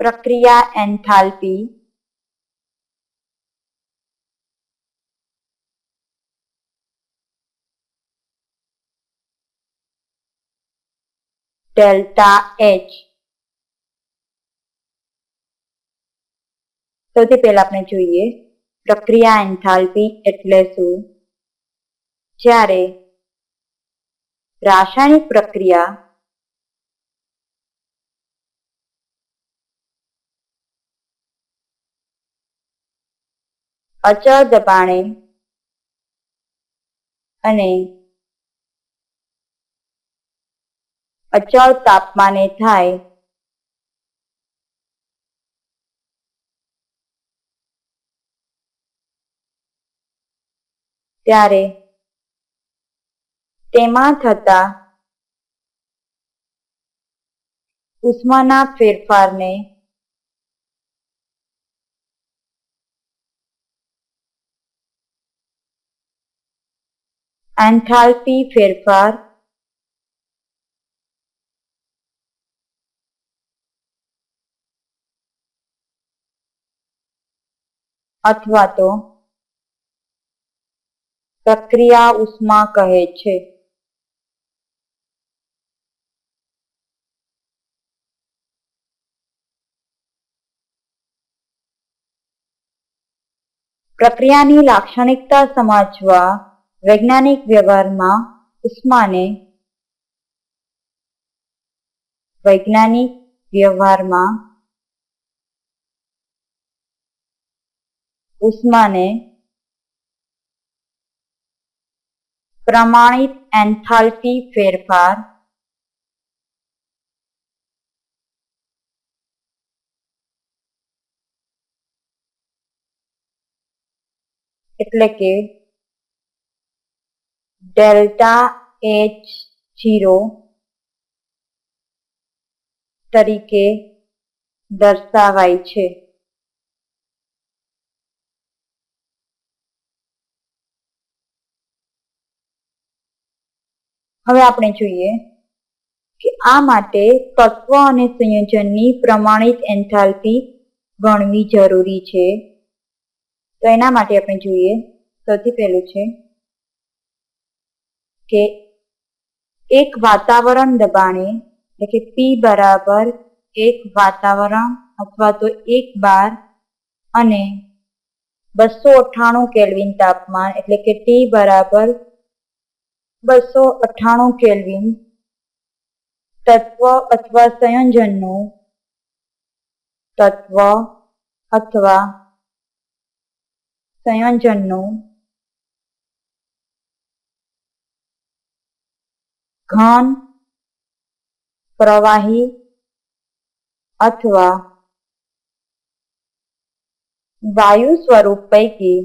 પ્રક્રિયા enthalpy. Delta H. સૌથી પહેલા આપણે જોઈએ પ્રક્રિયા એન્થાલ્પી એટલે શું? જ્યારે રાસાયણિક પ્રક્રિયા અચળ દબાણે અને અચળ તાપમાને થાય ત્યારે તેમાં થતા ઉષ્માના ફેરફારને એન્થાલ્પી ફેરફાર અથવા તો પ્રક્રિયા ઉષ્મા કહે છે. પ્રક્રિયાની લાક્ષણિકતા સમજવા વૈજ્ઞાનિક વ્યવહારમાં ઉષ્માને વૈજ્ઞાનિક વ્યવહારમાં ઉષ્માને પ્રમાણિત એન્થાલ્પી ફેરફાર એટલે કે ડેલ્ટા એચ જીરો તરીકે દર્શાવાય છે. હવે આપણે જોઈએ કે આ માટે તત્વ અને સંયોજનની પ્રમાણિત એન્થાલ્પી ગણવી જરૂરી છે. તો એના માટે આપણે જોઈએ સૌથી પહેલું છે કે એક વાતાવરણ દબાણે, એટલે કે પી બરાબર એક વાતાવરણ અથવા તો એક બાર અને બસો અઠ્ઠાણું કેલ્વિન તાપમાન, એટલે કે ટી બરાબર બસો અઠ્ઠાણું કેલ્વિન તત્વ અથવા સંયોજનનું તત્વ અથવા સંયોજનનું ઘન, પ્રવાહી અથવા વાયુ સ્વરૂપ પૈકી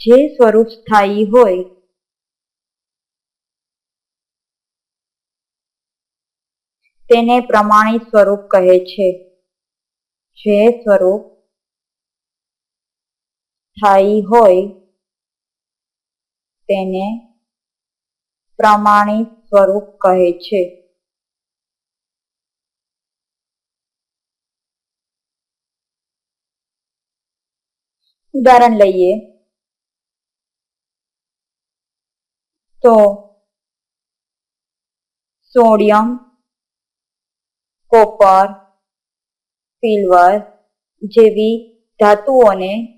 જે સ્વરૂપ સ્થાયી હોય, તેને પ્રમાણિત સ્વરૂપ કહે છે. જે સ્વરૂપ સ્થાયી હોય તેને પ્રમાણિત સ્વરૂપ કહે છે. ઉદાહરણ લઈએ. તો સોડિયમ, કોપર, સિલ્વર જેવી ધાતુઓને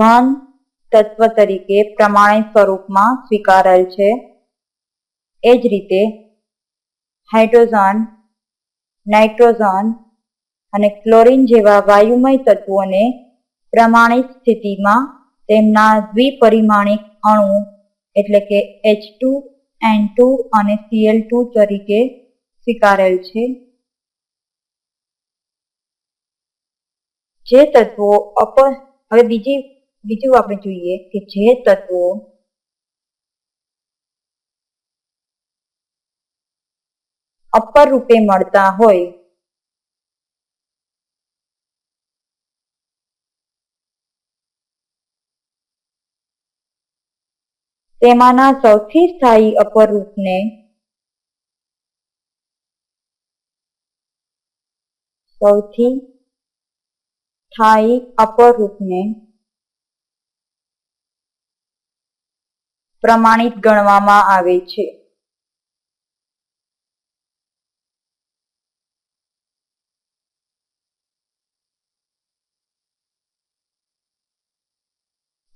ઘન તત્વ તરીકે પ્રમાણિત સ્વરૂપમાં સ્વીકારેલ છે. એ જ રીતે હાઇડ્રોજન, નાઇટ્રોજન અને ક્લોરીન જેવા વાયુમય તત્વોને પ્રમાણિત સ્થિતિમાં તેમના દ્વિપરિમાણિક અણુ એટલે કે એચ ટુ, એન ટુ અને સીએલ ટુ તરીકે સ્વીકારેલ છે. જે તત્વો અપ હવે બીજી બીજું આપણે જોઈએ કે જે તત્વો અપર રૂપે મળતા હોય, તેમાંના સૌથી સ્થાયી અપર રૂપને સૌથી સ્થાયી અપર રૂપને પ્રમાણિત ગણવામાં આવે છે.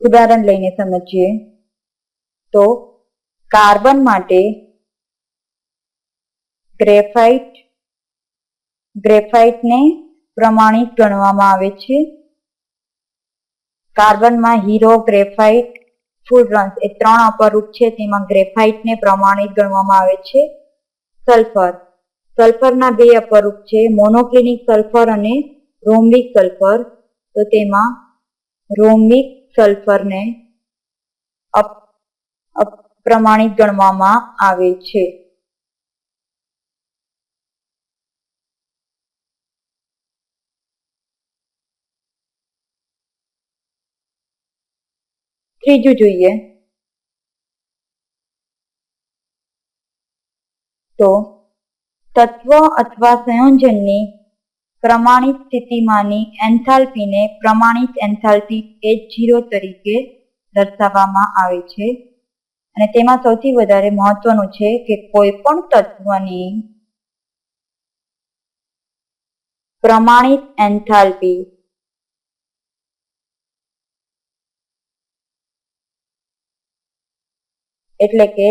ઉદાહરણ લઈને સમજીએ તો કાર્બન માટે ગ્રેફાઇટ, ગ્રેફાઇટને પ્રમાણિત ગણવામાં આવે છે. કાર્બનમાં હીરો ગ્રેફાઇટ ફૂલરન્સ એ ત્રણ અપરૂપ છે. તેમાં ગ્રેફાઇટને પ્રમાણિત ગણવામાં આવે છે. સલ્ફર. સલ્ફરના બે અપરૂપ છે. મોનોક્લિનિક સલ્ફર અને રોમ્બિક સલ્ફર. તો તેમાં રોમ્બિક સલ્ફરને પ્રમાણિત ગણવામાં આવે છે. ત્રીજું જોઈએ. તો તત્વ અથવા સંયોજનની પ્રમાણિત સ્થિતિમાંની એન્થાલ્પીને પ્રમાણિત એન્થાલ્પી એચ જીરો તરીકે દર્શાવવામાં આવે છે. અને તેમાં સૌથી વધારે મહત્વનું છે કે કોઈ પણ તત્વની પ્રમાણિત એન્થાલ્પી એટલે કે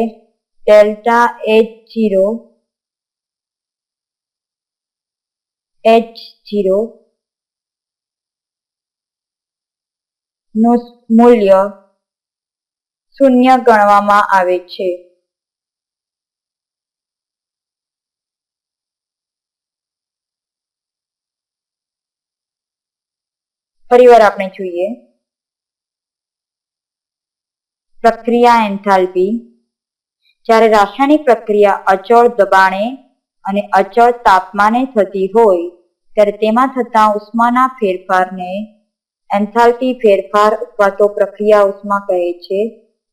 delta H zero H zero નું મૂલ્ય શૂન્ય ગણવામાં આવે છે. ફરીવાર આપણે જોઈએ. પ્રક્રિયા એન્થાલ્પી. જ્યારે રાસાયણિક પ્રક્રિયા અચળ દબાણે અને અચળ તાપમાને થતી હોય, ત્યારે તેમાં થતા ઉષ્માના ફેરફારને એન્થાલ્પી ફેરફાર અથવા તો પ્રક્રિયા ઉષ્મા કહે છે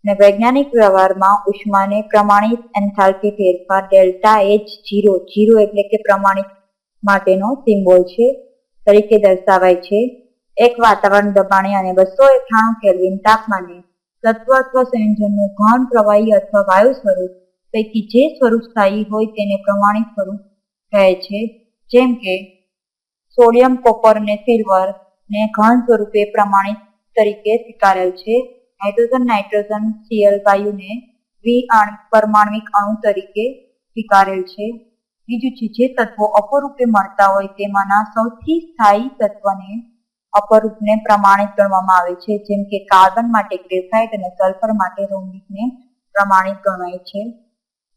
અને વૈજ્ઞાનિક વ્યવહારમાં ઉષ્માને પ્રમાણિત એન્થાલ્પી ફેરફાર ડેલ્ટા એચ જીરો જીરો એટલે કે પ્રમાણિત માટેનો સિમ્બોલ છે, તરીકે દર્શાવાય છે. એક વાતાવરણ દબાણે અને બસો એકાણું કેલ્વિન તાપમાને તત્વ અથવા સંયોજનનું ઘન પ્રવાહી અથવા વાયુ સ્વરૂપ પૈકી જે સ્વરૂપ સ્થાયી હોય તેને પ્રમાણિક સ્વરૂપ કહે છે. જેમ કે સોડિયમ, કોપર ને સિલ્વર ને ઘન સ્વરૂપે પ્રમાણિત તરીકે સ્વીકારેલ છે. હાઇડ્રોજન નાઇટ્રોજન સીએલ વાયુને દ્વિ પરમાણવિક અણુ તરીકે સ્વીકારેલ છે. બીજું છે, જે તત્વો અપરૂપે મળતા હોય તેમાંના સૌથી સ્થાયી તત્વને અપરૂપને પ્રમાણિત ગણવામાં આવે છે. જેમ કે કાર્બન માટે ગ્રેફાઇટ અને સલ્ફર માટે રોમિકને પ્રમાણિત ગણાય છે.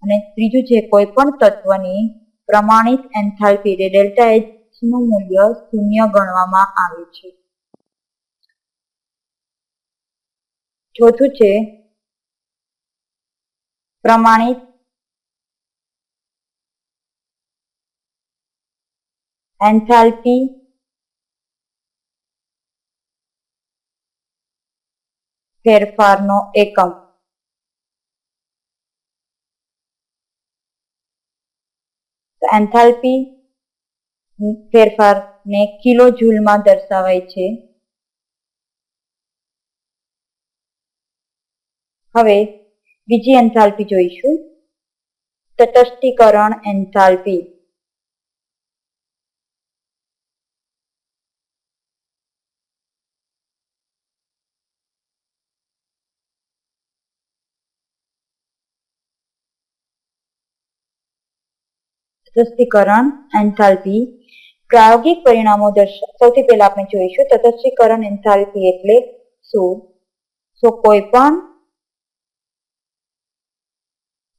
અને ત્રીજું છે કોઈ પણ તત્વની પ્રમાણિત એન્થાલ્પી ડેલ્ટા એચનું મૂલ્ય શૂન્ય ગણવામાં આવે છે. ચોથું છે, પ્રમાણિત એન્થાલ્પી ફેરફારનો એકમ. એન્થાલ્પી ફેરફારને કિલો જૂલમાં દર્શાવાય છે. હવે બીજી એન્થાલ્પી જોઈશું. તટસ્થીકરણ એન્થાલ્પી. તટસ્થીકરણ, એન્થાલ્પી. પ્રાયોગિક પરિણામો સૌથી પહેલા આપણે જોઈશું તટસ્થીકરણ, એન્થાલ્પી એટલે શું? સો કોઈ પણ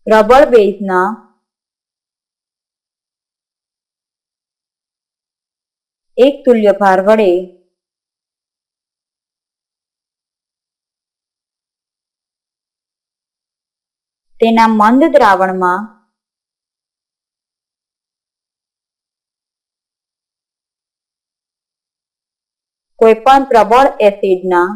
રબર બેઝના એક તુલ્ય ભાર વડે તેના મંદ દ્રાવણમાં કોઈ પણ પ્રબળ એસિડના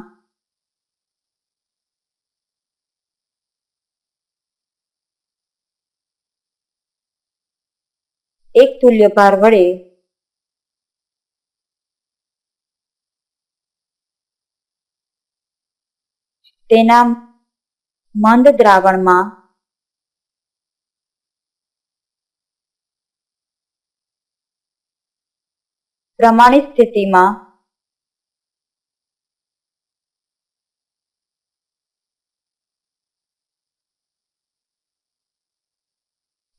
એક તુલ્ય ભાર વડે તેના મંદ દ્રાવણમાં પ્રમાણિત સ્થિતિમાં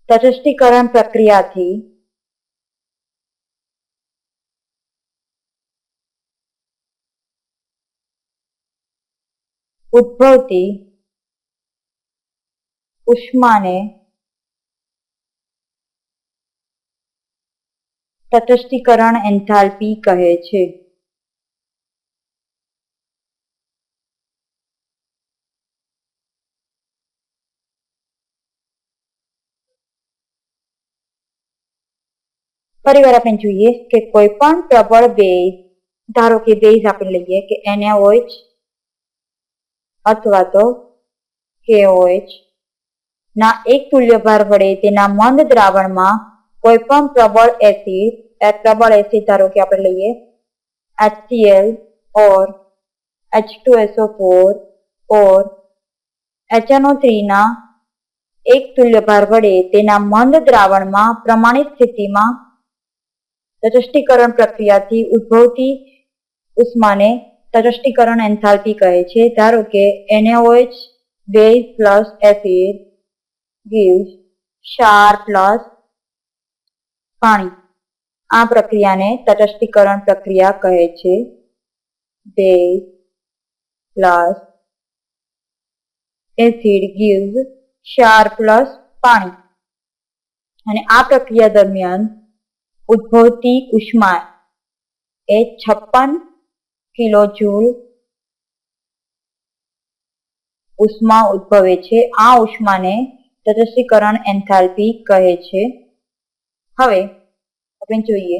તટસ્થીકરણ પ્રક્રિયાથી ઉદ્ભવતી ઉષ્માને તટસ્થીકરણ એન્થાલ્પી કહે છે. ફરીવાર આપણે જોઈએ કે કોઈ પણ પ્રબળ બેઝ ધારો કે બેઝ આપણે લઈએ કે NaOH અથવા તો KOH ના એક તુલ્ય ભાર વડે તેના મંદ દ્રાવણમાં કોઈ પણ પ્રબળ એસિડ પ્રબળ એસિડ ધારો કે આપણે લઈએ HCl ઓર H2SO4 ઓર HNO3 ના એક તુલ્ય ભાર વડે તેના મંદ દ્રાવણમાં પ્રમાણિત સ્થિતિમાં તટસ્થીકરણ પ્રક્રિયાથી ઉદ્ભવતી ઉષ્માને તટસ્થીકરણ એન્થાલ્પી કહે છે. ધારો કે NaOH base plus acid gives ક્ષાર પ્લસ પાણી. આ પ્રક્રિયાને તટસ્થીકરણ પ્રક્રિયા કહે છે. બેઝ પ્લસ એસિડ ગીવ્સ ક્ષાર પ્લસ પાણી. અને આ પ્રક્રિયા દરમિયાન ઉદ્ભવતી ઉષ્મા એ છપ્પન કિલો જૂલ ઉષ્મા ઉદ્ભવે છે. આ ઉષ્માને તટસ્થીકરણ એન્થાલ્પી કહે છે. હવે આપણે જોઈએ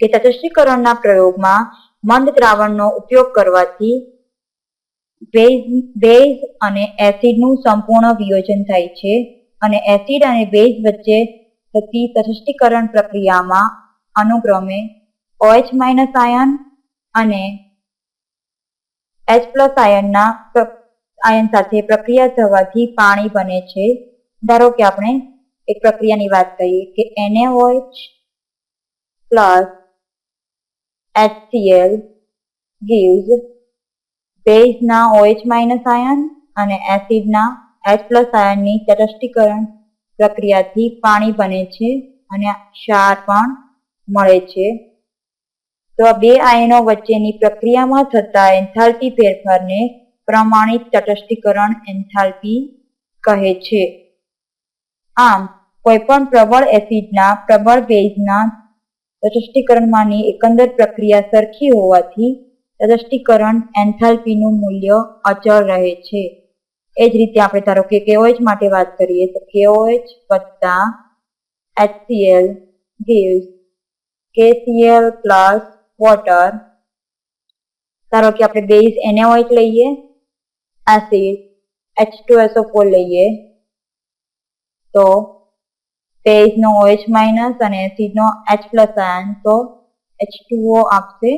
કે તટસ્થીકરણના પ્રયોગમાં મંદ દ્રાવણનો ઉપયોગ કરવાથી બેઝ અને એસિડનું સંપૂર્ણ વિયોજન થાય છે અને એસિડ અને બેઝ વચ્ચે થતી તટસ્થીકરણ પ્રક્રિયામાં અનુક્રમે OH માઇનસ આયન અને H પ્લસ આયનના આયન સાથે પ્રક્રિયા થવાથી પાણી બને છે. ધારો કે આપણે એક પ્રક્રિયાની વાત કરીએ કે NaOH પ્લસ HCl gives બેઝના OH માઇનસ આયન અને એસિડના H પ્લસ આયનની તટસ્થીકરણ પ્રક્રિયાથી પાણી બને છે અને ક્ષાર પણ મળે છે. તો બે આયનો વચ્ચેની પ્રક્રિયામાં થતા એન્થાલ્પી ફેરફારને પ્રમાણિત તટસ્થીકરણ એન્થાલ્પી કહે છે. આમ, કોઈપણ પ્રબળ એસિડના પ્રબળ બેઝના તટસ્થીકરણમાંની એકંદર પ્રક્રિયા સરખી હોવાથી તટસ્થીકરણ એન્થાલ્પીનું મૂલ્ય અચળ રહે છે. એ જ રીતે આપણે ધારો કે KOH માટે વાત કરીએ તો KOH વત્તા HCl gives KCl plus water. ધારો કે આપણે બેઝ NaOH લઈએ, એસિડ H2SO4 લઈએ, તો બેઝનો OH માઇનસ અને એસિડનો H પ્લસ આયન, તો H2O આપશે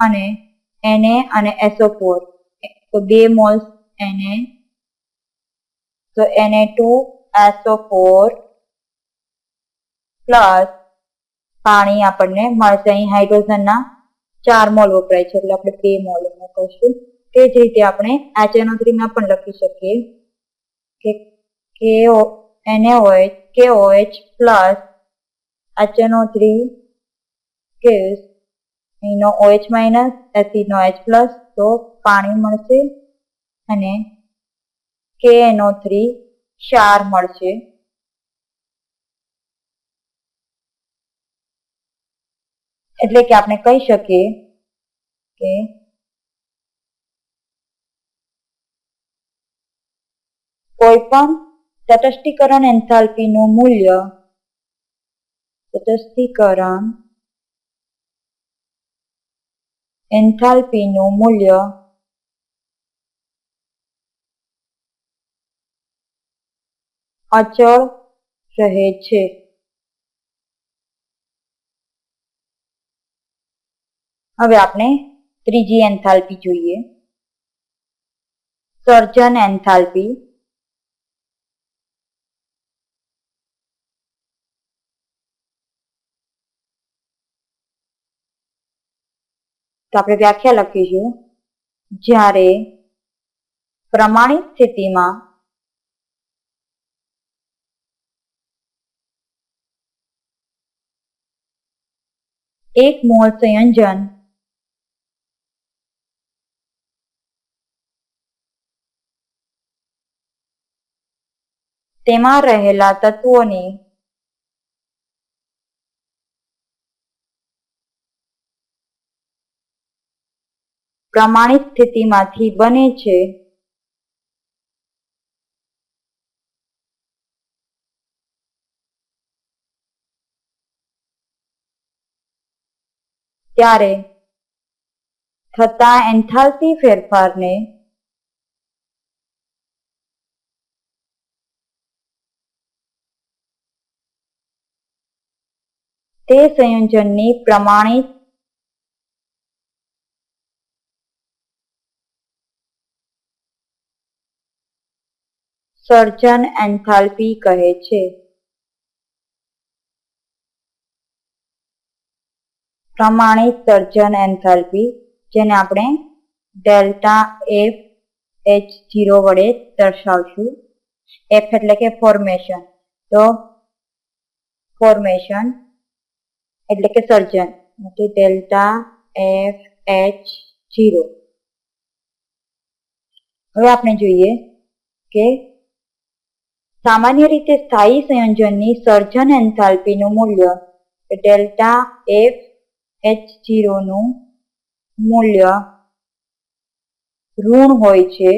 અને Na અને SO4 તો બે મોલ્સ Na તો Na2SO4 પ્લસ પાણી આપણને મળશે. અહીં હાઇડ્રોજનના ચાર મોલ વપરાય છે, એટલે આપણે બે મોલ કરશું તે જ રીતે આપણે HNO3 માં પણ લખી શકીએ કે KO NaOH KOH plus HNO3 gives અહીંનો ઓએચ માઇનસ, એસિડનો એચ પ્લસ, તો પાણી મળશે અને KNO3 ક્ષાર મળશે. એટલે કે આપણે કહી શકીએ કે કોઈ પણ તટસ્થીકરણ એન્થાલ્પીનું મૂલ્ય તટસ્થીકરણ એન્થાલ્પીનું મૂલ્ય અચળ રહે છે. હવે આપણે ત્રીજી એન્થાલ્પી જોઈએ. સર્જન એન્થાલ્પી. તો આપણે વ્યાખ્યા લખીશું. જ્યારે પ્રમાણિત સ્થિતિમાં એક મોલ સંયોજન. તેમાં રહેલા તત્વોને પ્રમાણિત સ્થિતિમાંથી બને છે. ત્યારે થતા એન્થાલ્પી ફેરફારને તે સંયોજનની પ્રમાણિત સર્જન એન્થાલ્પી કહે છે. પ્રમાણિત સર્જન એન્થાલ્પી, જેને આપણે ડેલ્ટા એફ એચ જીરો વડે દર્શાવશું. એફ એટલે કે ફોર્મેશન તો ફોર્મેશન એટલે કે સર્જન. Delta F H zero. હવે આપણે જોઈએ કે સામાન્ય રીતે સ્થાયી સંયોજનની સર્જન એન્થાલ્પીનું મૂલ્ય ડેલ્ટા એફ એચ જીરોનું મૂલ્ય ઋણ હોય છે.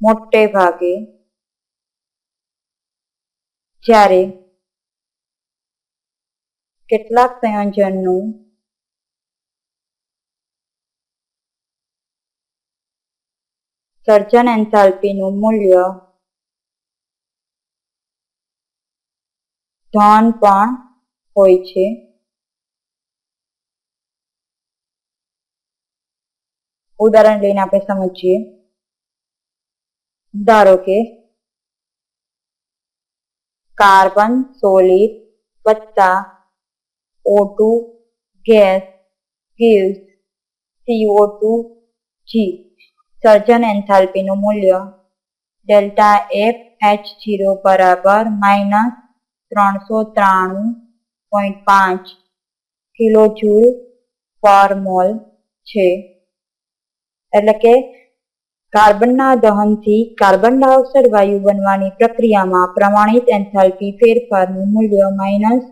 મોટે ભાગે જ્યારે કેટલાક સંયોજનનું સર્જન એન્થાલ્પીનું મૂલ્ય ધન પણ હોય છે. ઉદાહરણ લઈને આપણે સમજીએ. ધારો કે કાર્બન, સોલિડ, વત્તા O two gas gives CO two G સર્જન એન્થાલ્પીનું મૂલ્ય ડેલ્ટા એફ એચ જીરો બરાબર માઇનસ ત્રણસો ત્રાણું પોઈન્ટ પાંચ કિલો જૂલ પર મોલ છે. એટલે કે કાર્બનના દહનથી કાર્બન ડાયોક્સાઇડ વાયુ બનવાની પ્રક્રિયામાં પ્રમાણિત એન્થાલ્પી ફેરફારનું મૂલ્ય માઇનસ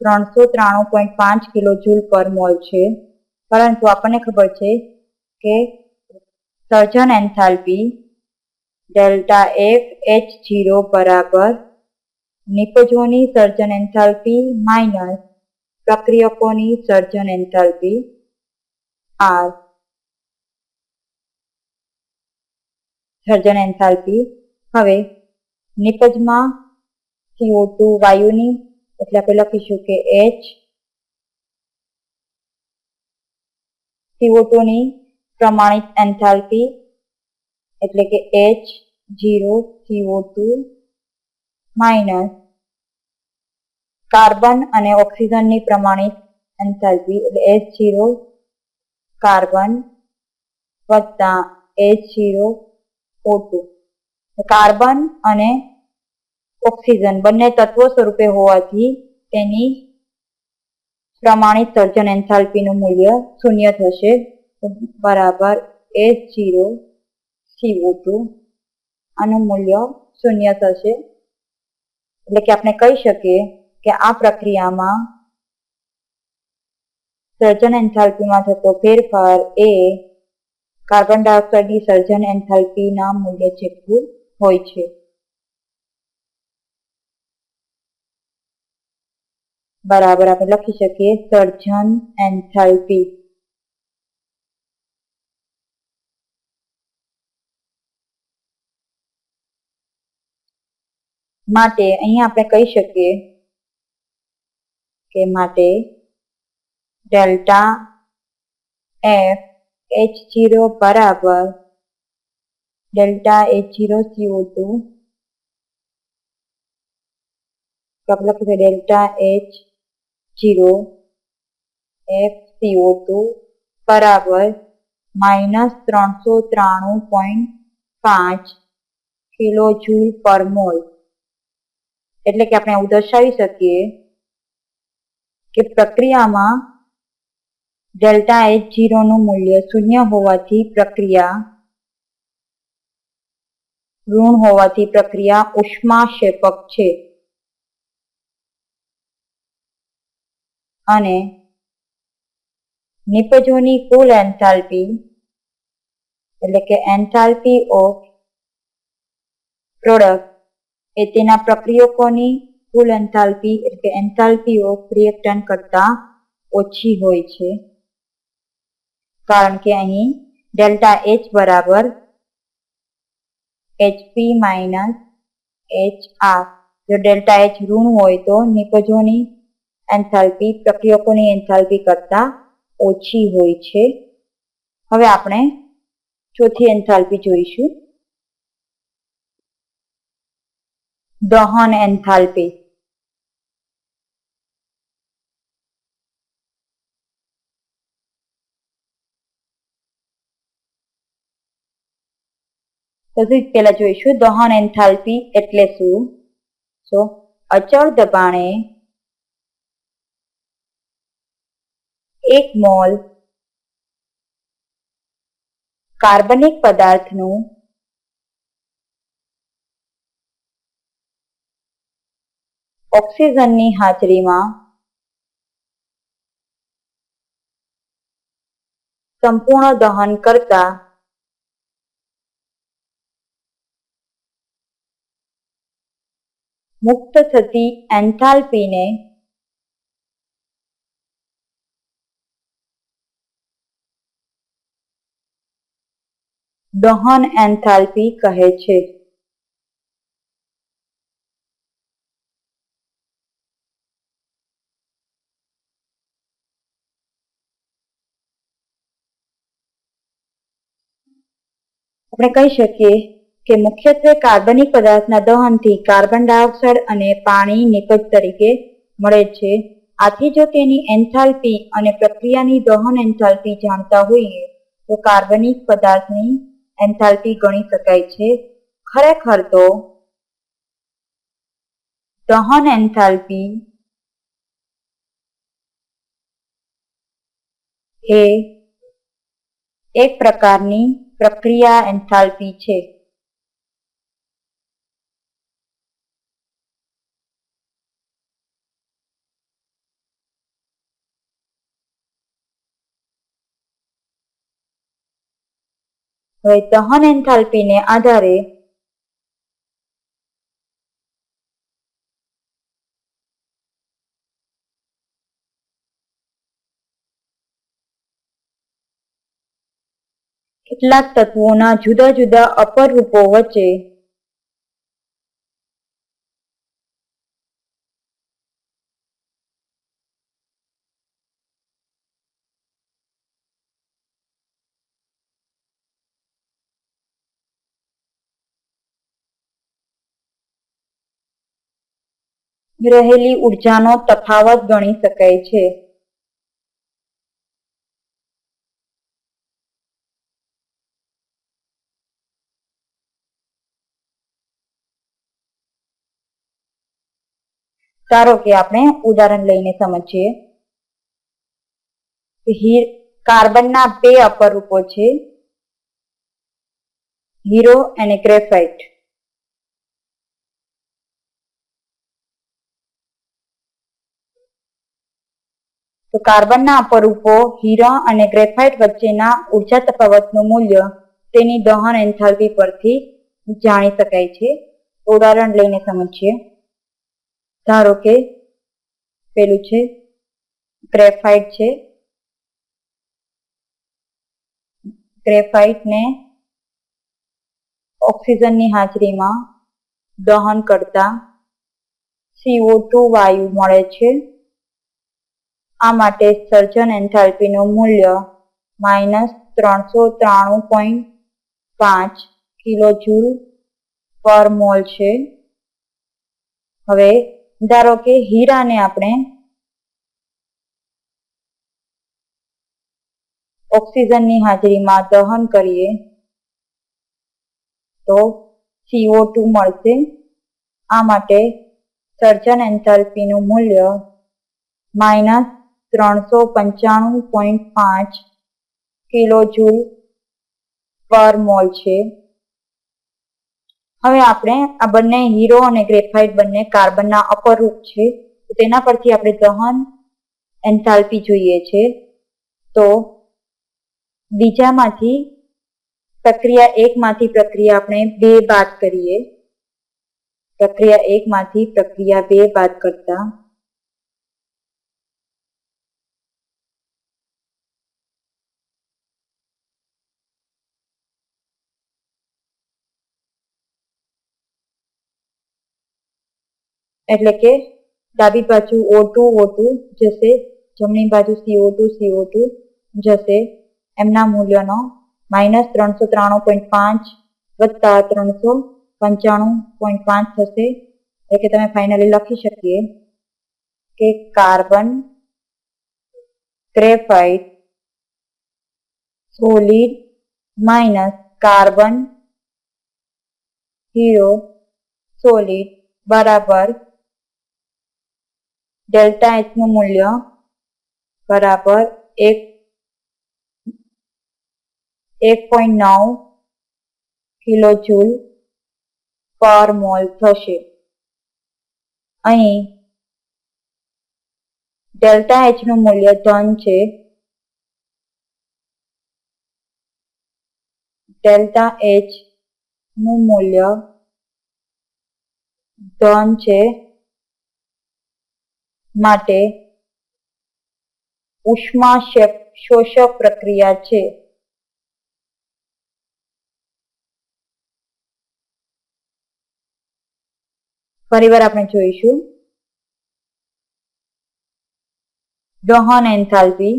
ત્રણસો ત્રાણું પોઈન્ટ પાંચ કિલો જૂલ પર મોલ છે. પરંતુ આપણને ખબર છે કે સર્જન enthalpy delta F H zero બરાબર નિપજોની સર્જન એન્થાલ્પી માઇનસ પ્રક્રિયકોની સર્જન એન્થાલ્પી આર સર્જન એન્થાલ્પી. હવે નિપજમાં સીઓ ટુ વાયુની, એટલે આપણે લખીશું કે એચ સીઓ ટુની પ્રમાણિત એન્થાલ્પી, એટલે કે H zero CO two minus carbon અને ઓક્સિજનની પ્રમાણિત એન્થાલ્પી એટલે એચ જીરો કાર્બન વત્તા H zero O two carbon અને ઓક્સિજન બંને તત્વો સ્વરૂપે હોવાથી તેની પ્રમાણિત સર્જન એન્થાલ્પીનું મૂલ્ય શૂન્ય થશે. બરાબર એચ જીરો સીઓ ટુ આનું મૂલ્ય શૂન્ય થશે. એટલે કે આપણે કહી શકીએ કે આ પ્રક્રિયામાં સર્જન એન્થાલ્પીમાં થતો ફેરફાર એ કાર્બન ડાયોક્સાઇડની સર્જન એન્થાલ્પીના મૂલ્ય જેટલું હોય છે. બરાબર, આપણે લખી શકીએ સર્જન એન્થાલ્પી. માટે અહીંયા આપણે કહી શકીએ કે માટે ડેલ્ટા એફ એચ જીરો બરાબર delta H zero CO two આપણે લખીએ delta H zero F CO two બરાબર માઇનસ ત્રણસો ત્રાણું પોઈન્ટ પાંચ કિલો જૂલ પર મોલ. એટલે કે આપણે એવું દર્શાવી શકીએ કે પ્રક્રિયામાં ડેલ્ટા એચનું મૂલ્ય શૂન્ય હોવાથી પ્રક્રિયા ઋણ હોવાથી પ્રક્રિયા ઉષ્માક્ષેપક છે. અને નિપજોની કુલ એન્થાલ્પી એટલે કે એન્થાલ્પી ઓફ પ્રોડક્ટ એ તેના પ્રક્રિયકોની કુલ એન્થાલ્પી એટલે કે એન્થાલ્પી ઓફ રિએક્ટન્ટ કરતા ઓછી હોય છે. કારણ કે અહીં ડેલ્ટા એચ બરાબર એચપી માઇનસ એચ આર જો ડેલ્ટા એચ ઋણ હોય તો નિપજોની એન્થાલ્પી પ્રક્રિયકોની એન્થાલ્પી કરતા ઓછી હોય છે. હવે આપણે ચોથી એન્થાલ્પી જોઈશું. દહન એન્થાલ્પી. સૌથી પહેલા જોઈશું દહન એન્થાલ્પી એટલે શું? સો અચળ દબાણે એક મોલ કાર્બનિક પદાર્થનું ઓક્સિજનની હાજરીમાં સંપૂર્ણ દહન કરતા મુક્ત થતી એન્થાલ્પીને દહન એન્થાલ્પી કહે છે. આપણે કહી શકીએ કે મુખ્યત્વે કાર્બનિક પદાર્થના દહનથી કાર્બન ડાયોક્સાઇડ અને પાણી નિપજ તરીકે મળે છે. આથી જો તેની એન્થાલ્પી અને પ્રક્રિયાની દહન એન્થાલ્પી જાણતા હોઈએ, તો કાર્બનિક પદાર્થની એન્થાલ્પી ગણી શકાય છે. ખરેખર તો દહન એન્થાલ્પી એ એક પ્રકારની પ્રક્રિયા એન્થાલ્પી છે. હવે દહન એન્થાલ્પીને આધારે કેટલાક તત્વોના જુદા જુદા અપર રૂપો વચ્ચે રહેલી ઉર્જાનો તફાવત ગણી શકાય છે. ધારો કે આપણે ઉદાહરણ લઈને સમજીએ કાર્બનના બે અપર રૂપો છે. હીરો અને ગ્રેફાઇટ તો કાર્બનના અપરૂપો હીરા અને ગ્રેફાઇટ વચ્ચેના ઊર્જા તફાવતનું મૂલ્ય તેની દહન એન્થાલ્પી પરથી જાણી શકાય છે. ઉદાહરણ લઈને સમજીએ. ધારો કે પેલું છે, ગ્રેફાઇટ છે. ગ્રેફાઇટને ઓક્સિજનની હાજરીમાં દહન કરતા સીઓ ટુ વાયુ મળે છે. આ માટે સર્જન એન્થાલ્પીનું મૂલ્ય માઇનસ ત્રણસો ત્રાણું પોઈન્ટ પાંચ કિલો જૂલ પર મોલ છે. હવે ધારો કે હીરાને આપણે ઓક્સિજનની હાજરીમાં દહન કરીએ, તો સીઓ ટુ મળશે. આ માટે સર્જન એન્થાલ્પીનું મૂલ્ય માઇનસ ત્રણસો પંચાણું પોઈન્ટ પાંચ કિલો જૂલ પર મોલ છે. હવે આપણે આ બંને હીરો અને ગ્રેફાઇટ બંને કાર્બનના અપરૂપ છે તેના પરથી આપણે દહન એન્થાલ્પી જોઈએ છે. તો બીજામાંથી પ્રક્રિયા એકમાંથી પ્રક્રિયા આપણે બે બાદ કરીએ. પ્રક્રિયા એકમાંથી પ્રક્રિયા બે બાદ કરતા એટલે કે ડાબી બાજુ ઓ ટુ ઓ ટુ જશે, જમણી બાજુ સીઓ ટુ સીઓ ટુ જશે. એમના મૂલ્યનો માઇનસ ત્રણસો ત્રાણું પોઈન્ટ પાંચ વત્તા ત્રણસો પંચાણું પોઈન્ટ પાંચ થશે. એટલે કે તમે ફાઇનલી લખી શકીએ કે carbon graphite solid minus carbon hero solid બરાબર ડેલ્ટા એચનું મૂલ્ય બરાબર એક એક પોઈન્ટ નવ કિલો જૂલ પર મોલ થશે. અહીં ડેલ્ટા એચનું મૂલ્ય ધન છે. ડેલ્ટા એચનું મૂલ્ય ધન છે. માટે ઉષ્મા શોષક પ્રક્રિયા છે. ફરીવાર આપણે જોઈશું. દહન એન્થાલ્પી.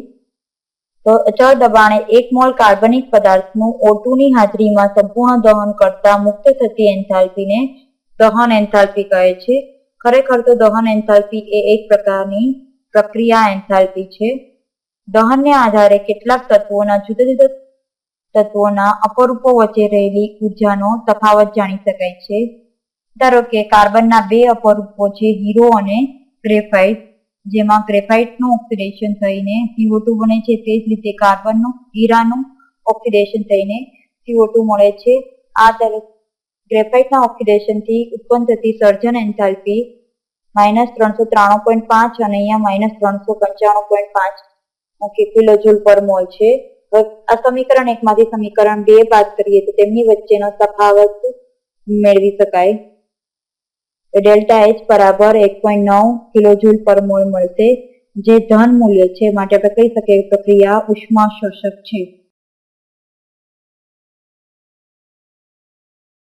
તો અચળ દબાણે એક મોલ કાર્બનિક પદાર્થનું O2 ની હાજરીમાં સંપૂર્ણ દહન કરતા મુક્ત થતી એન્થાલ્પીને દહન એન્થાલ્પી કહે છે. ખરેખર તો દહન એન્થાલ્પી એ એક પ્રકારની પ્રક્રિયા એન્થાલ્પી છે. દહનને આધારે કેટલાક તત્વોના જુદા જુદા તત્વોના અપરૂપો વચ્ચે રહેલી ઉર્જાનો તફાવત જાણી શકાય છે. ધારો કે કાર્બનના બે અપરૂપો છે, હીરો અને ગ્રેફાઇટ, જેમાં ગ્રેફાઇટનું ઓક્સિડેશન થઈને સીઓ બને છે. તે જ રીતે કાર્બનનું, હીરાનું ઓક્સિડેશન થઈને સીઓ મળે છે. આ ગ્રેફાઇટના ઓક્સિડેશનથી ઉત્પન્ન થતી સર્જન એન્થાલ્પી માઇનસ ત્રણસો ત્રાણું પોઈન્ટ પાંચ અને અહીંયા માઇનસ ત્રણસો પંચાણું પોઈન્ટ પાંચ. કિલોજુલ પર મોલ છે? આ સમીકરણ એકમાંથી સમીકરણ બે બાદ કરીએ તો તેમની વચ્ચેનો તફાવત મેળવી શકાય. ડેલ્ટા એચ બરાબર એક પોઈન્ટ નવ કિલોજૂલ પર મોલ મળશે. જે ધન મૂલ્ય છે, માટે આપણે કહી શકીએ પ્રક્રિયા ઉષ્મા શોષક છે.